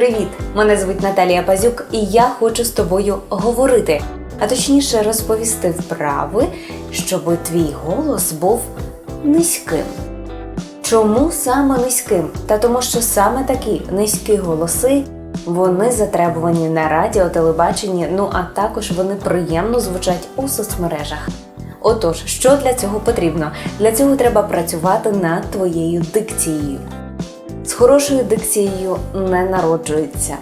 Привіт! Мене звуть Наталія Пазюк, і я хочу з тобою говорити, а точніше розповісти вправи, щоб твій голос був низьким. Чому саме низьким? Та тому, що саме такі низькі голоси вони затребувані на радіо, телебаченні, ну а також вони приємно звучать у соцмережах. Отож, що для цього потрібно? Для цього треба працювати над твоєю дикцією. З хорошою дикцією не народжується.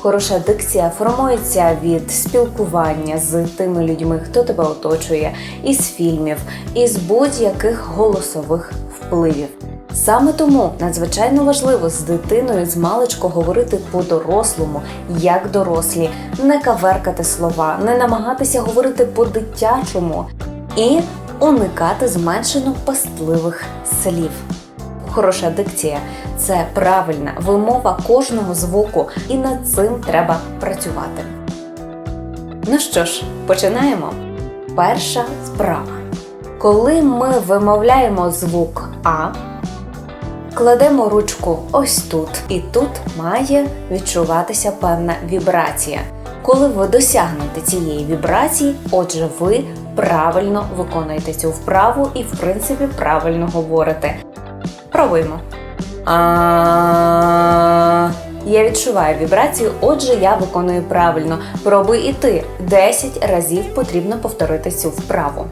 Хороша дикція формується від спілкування з тими людьми, хто тебе оточує, із фільмів, із будь-яких голосових впливів. Саме тому надзвичайно важливо з дитиною з маличку говорити по-дорослому, як дорослі, не каверкати слова, не намагатися говорити по-дитячому і уникати зменшено пастливих слів. Хороша дикція це правильна вимова кожного звуку, і над цим треба працювати. Ну що ж, починаємо. Перша справа. Коли ми вимовляємо звук А, кладемо ручку ось тут, і тут має відчуватися певна вібрація. Коли ви досягнете цієї вібрації, отже, ви правильно виконуєте цю вправу і, в принципі, правильно говорите. Пробуємо. Я відчуваю вібрацію, отже, я виконую правильно. Пробуй і ти. 10 разів потрібно повторити цю вправу.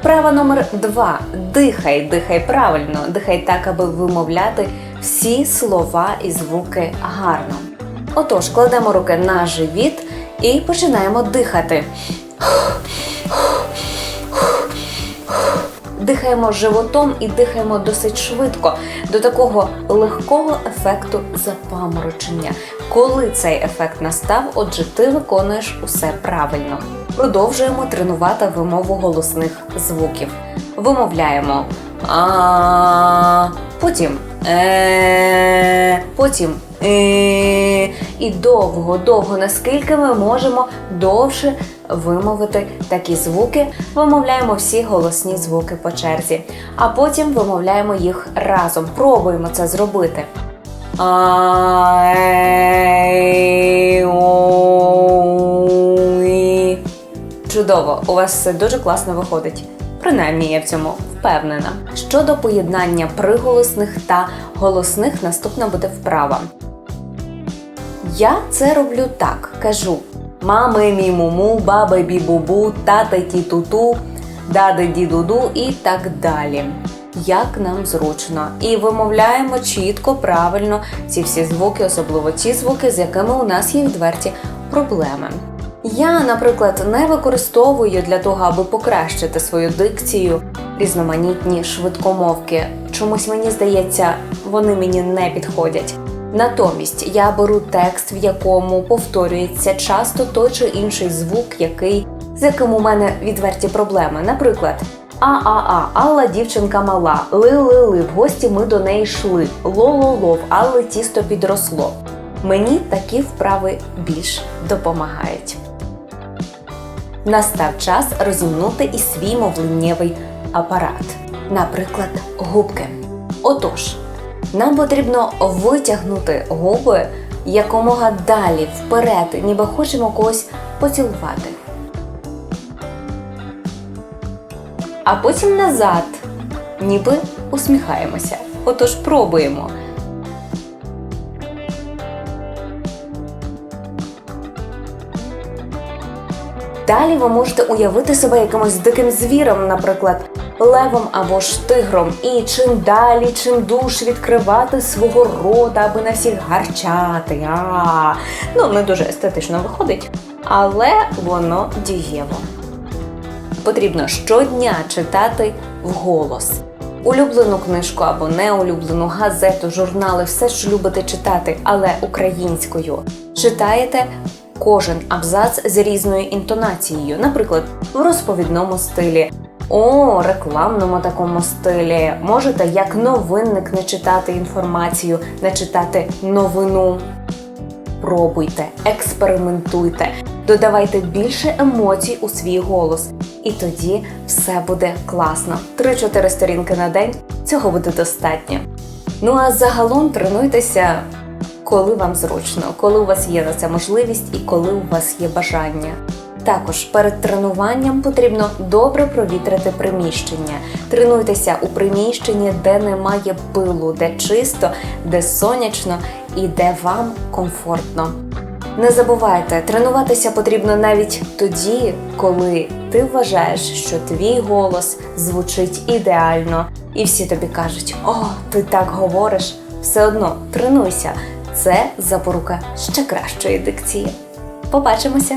Вправа номер 2. Дихай, дихай правильно. Дихай так, аби вимовляти всі слова і звуки гарно. Отож, кладемо руки на живіт і починаємо дихати. Дихаємо животом і дихаємо досить швидко до такого легкого ефекту запаморочення. Коли цей ефект настав, отже, ти виконуєш усе правильно. Продовжуємо тренувати вимову голосних звуків. Вимовляємо а, потім е, потім е, і довго, довго, наскільки ми можемо довше вимовити такі звуки, вимовляємо всі голосні звуки по черзі, а потім вимовляємо їх разом. Пробуємо це зробити. Е. Чудово, у вас все дуже класно виходить. Принаймні, я в цьому впевнена. Щодо поєднання приголосних та голосних, наступна буде вправа. Я це роблю так: кажу мами мі муму, баби бі-бубу, тата ті туту, дади ді-дуду і так далі. Як нам зручно. І вимовляємо чітко, правильно ці всі звуки, особливо ті звуки, з якими у нас є відверті проблеми. Я, наприклад, не використовую для того, аби покращити свою дикцію різноманітні швидкомовки. Чомусь мені здається, вони мені не підходять. Натомість я беру текст, в якому повторюється часто той чи інший звук, який з яким у мене відверті проблеми. Наприклад, а-а-а, Алла дівчинка мала, ли-ли-ли, в гості ми до неї йшли, ло-ло-ло, в Алли тісто підросло. Мені такі вправи більш допомагають. Настав час розімнути і свій мовленнєвий апарат, наприклад, губки. Отож, нам потрібно витягнути губи якомога далі вперед, ніби хочемо когось поцілувати. А потім назад, ніби усміхаємося. Отож, пробуємо. Далі ви можете уявити себе якимось диким звіром, наприклад, левом або ж тигром. І чим далі, чим душ відкривати свого рота, аби на всіх гарчати. А, ну не дуже естетично виходить, але воно дієво. Потрібно щодня читати вголос. Улюблену книжку або неулюблену газету, журнали, все, що любите читати, але українською. Читаєте кожен абзац з різною інтонацією, наприклад, в розповідному стилі. У рекламному такому стилі можете як новинник не читати інформацію, не читати новину. Пробуйте, експериментуйте, додавайте більше емоцій у свій голос, і тоді все буде класно. 3-4 сторінки на день цього буде достатньо. Ну а загалом тренуйтеся коли вам зручно, коли у вас є на це можливість і коли у вас є бажання. Також перед тренуванням потрібно добре провітрити приміщення. Тренуйтеся у приміщенні, де немає пилу, де чисто, де сонячно і де вам комфортно. Не забувайте, тренуватися потрібно навіть тоді, коли ти вважаєш, що твій голос звучить ідеально, і всі тобі кажуть: О, ти так говориш. Все одно тренуйся. Це запорука ще кращої дикції. Побачимося!